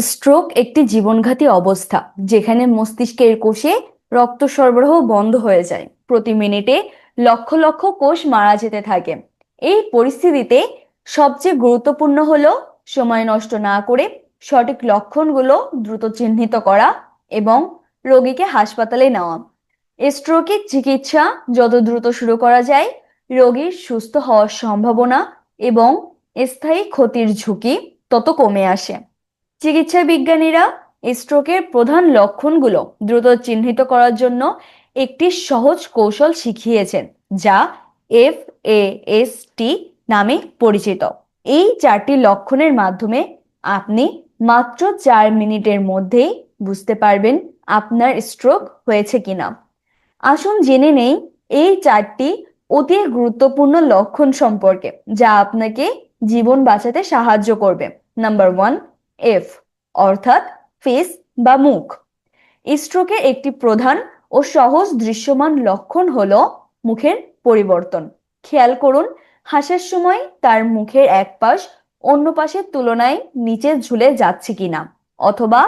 Stroke একটি জীবনঘাতী অবস্থা, যেখানে মস্তিষ্কের কোষে রক্ত সরবরাহ বন্ধ হয়ে যায়। প্রতি মিনিটে লক্ষ লক্ষ কোষ মারা যেতে থাকে। এই পরিস্থিতিতে সবচেয়ে গুরুত্বপূর্ণ হলো সময় নষ্ট না করে সঠিক লক্ষণগুলো দ্রুত চিহ্নিত করা এবং রোগীকে হাসপাতালে নেওয়া। স্ট্রোকের চিকিৎসা যত দ্রুত শুরু করা যায়, রোগীর সুস্থ হওয়ার সম্ভাবনা এবং স্থায়ী ক্ষতির ঝুঁকি তত কমে আসে। চিকিৎসা বিজ্ঞানীরা স্ট্রোকের প্রধান লক্ষণগুলো দ্রুত চিহ্নিত করার জন্য একটি সহজ কৌশল শিখিয়েছেন, যা এফ এ এস টি নামে পরিচিত। এই চারটি লক্ষণের মাধ্যমে আপনি মাত্র চার মিনিটের মধ্যেই বুঝতে পারবেন আপনার স্ট্রোক হয়েছে কিনা। আসুন জেনে নেই এই চারটি অতি গুরুত্বপূর্ণ লক্ষণ সম্পর্কে, যা আপনাকে জীবন বাঁচাতে সাহায্য করবে। নাম্বার ওয়ান এফ অর্থাৎ ফেস বা মুখ। স্ট্রোকের একটি প্রধান ও সহজ দৃশ্যমান লক্ষণ হল মুখের পরিবর্তন। খেয়াল করুন, হাসার সময় তার মুখের এক পাশ অন্য পাশের তুলনায় নিচে ঝুলে যাচ্ছে কিনা, অথবা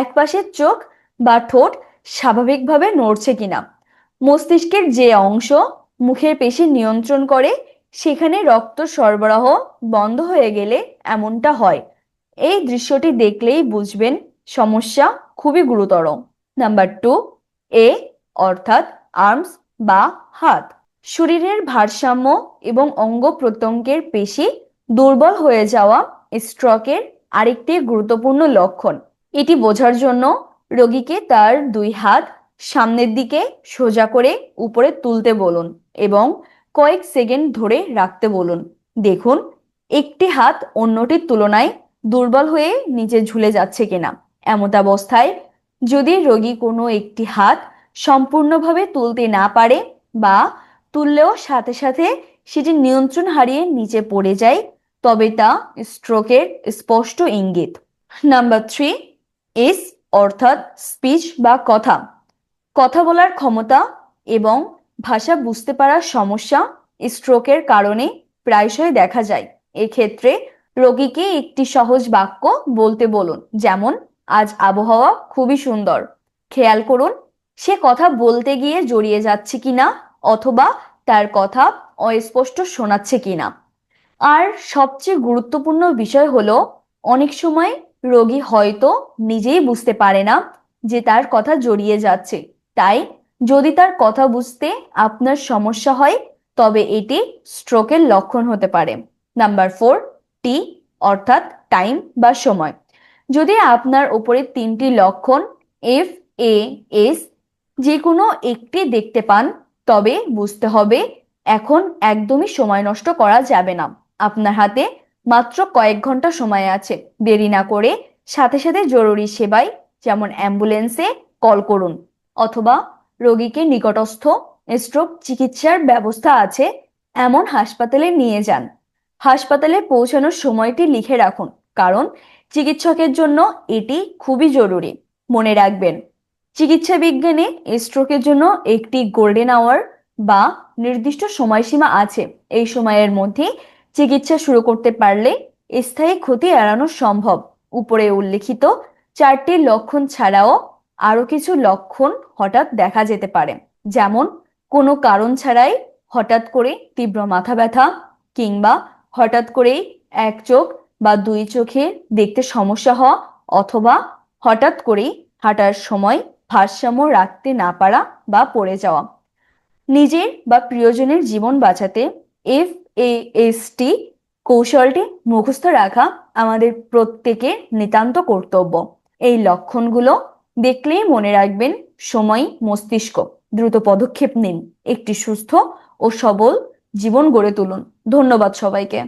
এক পাশের চোখ বা ঠোঁট স্বাভাবিকভাবে নড়ছে কিনা। মস্তিষ্কের যে অংশ মুখের পেশি নিয়ন্ত্রণ করে, সেখানে রক্ত সরবরাহ বন্ধ হয়ে গেলে এমনটা হয়। এই দৃশ্যটি দেখলেই বুঝবেন সমস্যা খুবই গুরুতর। নাম্বার টু এ অর্থাৎ আর্মস বা হাত। শরীরের ভারসাম্য এবং অঙ্গ প্রত্যঙ্গের পেশি দুর্বল হয়ে যাওয়া স্ট্রোকের আরেকটি গুরুত্বপূর্ণ লক্ষণ। এটি বোঝার জন্য রোগীকে তার দুই হাত সামনের দিকে সোজা করে উপরে তুলতে বলুন এবং কয়েক সেকেন্ড ধরে রাখতে বলুন। দেখুন, একটি হাত অন্যটির তুলনায় দুর্বল হয়ে নিচে ঝুলে যাচ্ছে কিনা? এমতাবস্থায় যদি রোগী কোনো একটি হাত সম্পূর্ণভাবে তুলতে না পারে বা তুললেও সাথে সাথে সেটি নিয়ন্ত্রণ হারিয়ে নিচে পড়ে যায়, তবে তা স্ট্রোকের স্পষ্ট ইঙ্গিত। নাম্বার থ্রি এস অর্থাৎ স্পিচ বা কথা। কথা বলার ক্ষমতা এবং ভাষা বুঝতে পারার সমস্যা স্ট্রোকের কারণে প্রায়শই দেখা যায়। এক্ষেত্রে রোগীকে একটি সহজ বাক্য বলতে বলুন, যেমন, আজ আবহাওয়া খুবই সুন্দর। খেয়াল করুন, সে কথা বলতে গিয়ে জড়িয়ে যাচ্ছে কিনা অথবা তার কথা অস্পষ্ট শোনাচ্ছে কিনা আর সবচেয়ে গুরুত্বপূর্ণ বিষয় হলো, অনেক সময় রোগী হয়তো নিজেই বুঝতে পারে না যে তার কথা জড়িয়ে যাচ্ছে। তাই যদি তার কথা বুঝতে আপনার সমস্যা হয়, তবে এটি স্ট্রোকের লক্ষণ হতে পারে। নাম্বার ফোর টি, অর্থাৎ টাইম বা সময়। যদি আপনার উপরে তিনটি লক্ষণ এফ এ এস যে কোনো একটি দেখতে পান, তবে বুঝতে হবে এখন একদমই সময় নষ্ট করা যাবে না। আপনার হাতে মাত্র কয়েক ঘণ্টা সময় আছে। দেরি না করে সাথে সাথে জরুরি সেবায় যেমন অ্যাম্বুলেন্সে কল করুন অথবা রোগীকে নিকটস্থ স্ট্রোক চিকিৎসার ব্যবস্থা আছে, এমন হাসপাতালে নিয়ে যান। হাসপাতালে পৌঁছানোর সময়টি লিখে রাখুন, কারণ চিকিৎসকের জন্য এটি খুবই জরুরি। মনে রাখবেন, চিকিৎসা বিজ্ঞানে স্ট্রোকের জন্য একটি গোল্ডেন আওয়ার বা নির্দিষ্ট সময়সীমা আছে। এই সময়ের মধ্যে চিকিৎসা শুরু করতে পারলে স্থায়ী ক্ষতি এড়ানো সম্ভব। উপরে উল্লেখিত চারটি লক্ষণ ছাড়াও আরও কিছু লক্ষণ হঠাৎ দেখা যেতে পারে। যেমন, কোনো কারণ ছাড়াই হঠাৎ করে তীব্র মাথা ব্যথা কিংবা হঠাৎ করেই এক চোখ বা দুই চোখে দেখতে সমস্যা হওয়া অথবা হঠাৎ করেই হাঁটার সময় ভারসাম্য রাখতে না পারা বা পড়ে যাওয়া। নিজের বা প্রিয়জনের জীবন বাঁচাতে এফ এস টি কৌশলটি মুখস্থ রাখা আমাদের প্রত্যেকের নিতান্ত কর্তব্য। এই লক্ষণগুলো দেখলেই মনে রাখবেন, সময়, মস্তিষ্ক। দ্রুত পদক্ষেপ নিন। একটি সুস্থ ও সবল জীবন গড়ে তুলুন। ধন্যবাদ সবাইকে।